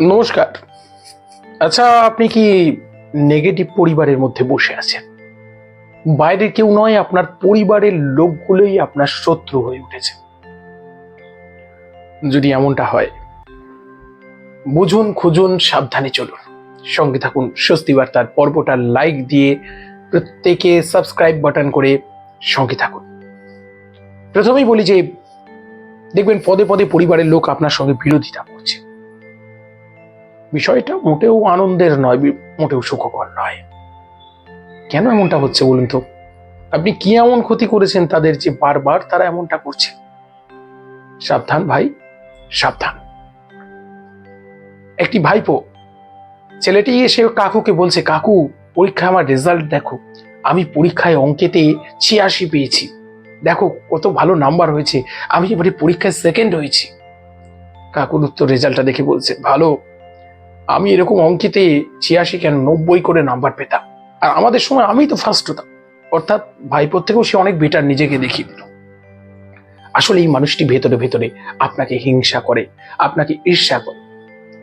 নমস্কার। আচ্ছা আপনি কি নেগেটিভ পরিবারের মধ্যে বসে আছেন? বাইরের কেউ নয়, আপনার পরিবারের লোকগুলোই আপনার শত্রু হয়ে উঠেছে। যদি এমনটা হয়, বুঝুন, খুঁজুন, সাবধানে চলুন। সঙ্গে থাকুন স্বস্তি বার্তার পর্বটা লাইক দিয়ে প্রত্যেকে সাবস্ক্রাইব বাটন করে সঙ্গে থাকুন। প্রথমেই বলি যে, দেখবেন পদে পদে পরিবারের লোক আপনার সঙ্গে বিরোধিতা করছে। বিষয়টা মোটেও আনন্দের নয় মোটেও সুখকর নয়। কেন এমনটা হচ্ছে বলুন তো? আপনি কি এমন ক্ষতি করেছেন তাদের যে বারবার তারা এমনটা করছে? সাবধান ভাই, সাবধান। একটি ভাইপো, ছেলেটি এসে কাকুকে বলছে, কাকু, পরীক্ষায় আমার রেজাল্ট দেখো। আমি পরীক্ষায় অঙ্কেতে ছিয়াশি পেয়েছি। দেখো কত ভালো নাম্বার হয়েছে। আমি এবারে পরীক্ষায় সেকেন্ড হয়েছি। কাকুর উত্তর রেজাল্টটা দেখে বলছে, ভালো। আমি এরকম অঙ্কিতে ছিয়াশি কেন নব্বই করে নাম্বার পেতাম। আর আমাদের সময় আমি তো ফার্স্ট হতাম। অর্থাৎ ভাইপোর থেকেও সে অনেক বেটার নিজেকে দেখিয়ে দিল। আসলে এই মানুষটি ভেতরে ভেতরে আপনাকে হিংসা করে, আপনাকে ঈর্ষা করে।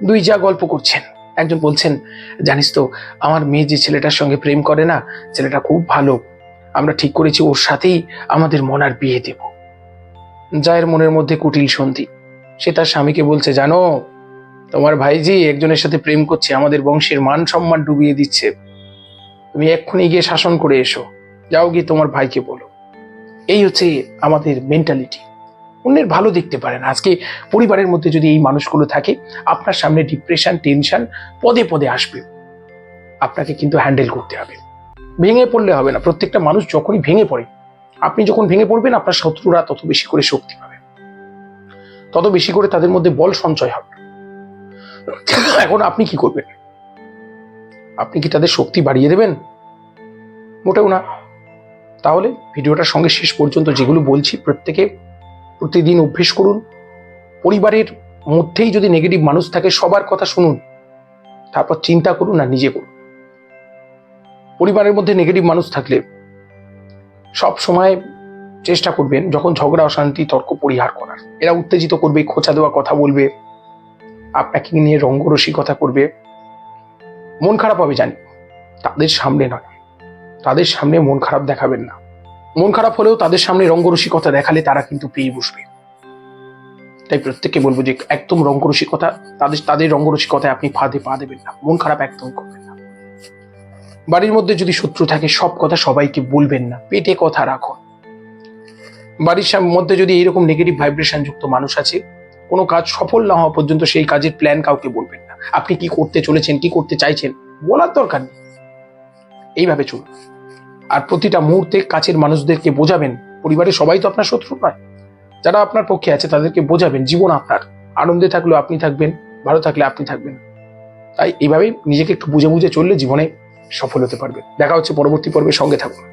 দুই যা গল্প করছেন। একজন বলছেন, জানিস তো, আমার মেয়ে যে ছেলেটার সঙ্গে প্রেম করে না, ছেলেটা খুব ভালো। আমরা ঠিক করেছি, ওর সাথেই আমাদের মনার বিয়ে দেব। জায়ের মনের মধ্যে কুটিল সন্ধি। সে তার স্বামীকে বলছে, জানো তোমার ভাইজি একজনের সাথে প্রেম করছে, আমাদের বংশের মান সম্মান ডুবিয়ে দিচ্ছে। তুমি এক্ষুনি গিয়ে শাসন করে এসো। যাও গিয়ে তোমার ভাইকে বলো। এই হচ্ছে আমাদের মেন্টালিটি অন্যের ভালো দেখতে পারেন আজকে পরিবারের মধ্যে যদি এই মানুষগুলো থাকে, আপনার সামনে ডিপ্রেশন টেনশন পদে পদে আসবে। আপনাকে কিন্তু হ্যান্ডেল করতে হবে। ভেঙে পড়লে হবে না। প্রত্যেকটা মানুষ যখনই ভেঙে পড়ে, আপনি যখন ভেঙে পড়বেন, আপনার শত্রুরা তত বেশি করে শক্তি পাবে। তত বেশি করে তাদের মধ্যে বল সঞ্চয় হবে। এখন আপনি কি করবেন? আপনি কি তাদের শক্তি বাড়িয়ে দেবেন? মোটেও না। তাহলে ভিডিওটার সঙ্গে শেষ পর্যন্ত যেগুলো বলছি, প্রত্যেকে প্রতিদিন অভ্যেস করুন। পরিবারের মধ্যেই যদি নেগেটিভ মানুষ থাকে, সবার কথা শুনুন। তারপর চিন্তা করুন আর নিজে করুন। পরিবারের মধ্যে নেগেটিভ মানুষ থাকলে সব সময় চেষ্টা করবেন, যখন ঝগড়া, অশান্তি, তর্ক, পরিহার করার। এরা উত্তেজিত করবে, খোঁচা দেওয়া, কথা বলবে। আপনাকে নিয়ে রঙ্গরসিকতা করবে। মন খারাপ হবে জানি, তাদের সামনে নয়। তাদের সামনে মন খারাপ দেখাবেন না। মন খারাপ হলেও তাদের সামনে রঙ্গরসিকতা দেখালে তারা কিন্তু পেয়ে বসবে। তাই প্রত্যেককে বলব যে একদম রঙ্গরসিকতা তাদের তাদের রঙ্গরসিকতায় আপনি ফাঁদে পা দেবেন না। মন খারাপ একদম করবেন না। বাড়ির মধ্যে যদি শত্রু থাকে, সব কথা সবাইকে বলবেন না। পেটে কথা রাখুন। বাড়ির মধ্যে যদি এইরকম নেগেটিভ ভাইব্রেশন যুক্ত মানুষ আছে কোনো কাজ সফল না হওয়া পর্যন্ত সেই কাজের প্ল্যান কাউকে বলবেন না। আপনি কি করতে চলেছেন, কি করতে চাইছেন, বলার দরকার নেই। এইভাবে চলুন। আর প্রতিটা মুহূর্তে কাছের মানুষদেরকে বোঝাবেন। পরিবারের সবাই তো আপনার শত্রু নয়। যারা আপনার পক্ষে আছে, তাদেরকে বোঝাবেন। জীবন আপনার। আনন্দে থাকলেও আপনি থাকবেন, ভালো থাকলে আপনি থাকবেন। তাই এইভাবেই নিজেকে একটু বুঝে বুঝে চললে জীবনে সফল হতে পারবে দেখা হচ্ছে পরবর্তী পর্বে সঙ্গে থাকুন।